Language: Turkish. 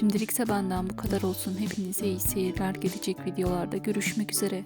Şimdilikse benden bu kadar olsun. Hepinize iyi seyirler. Gelecek videolarda görüşmek üzere.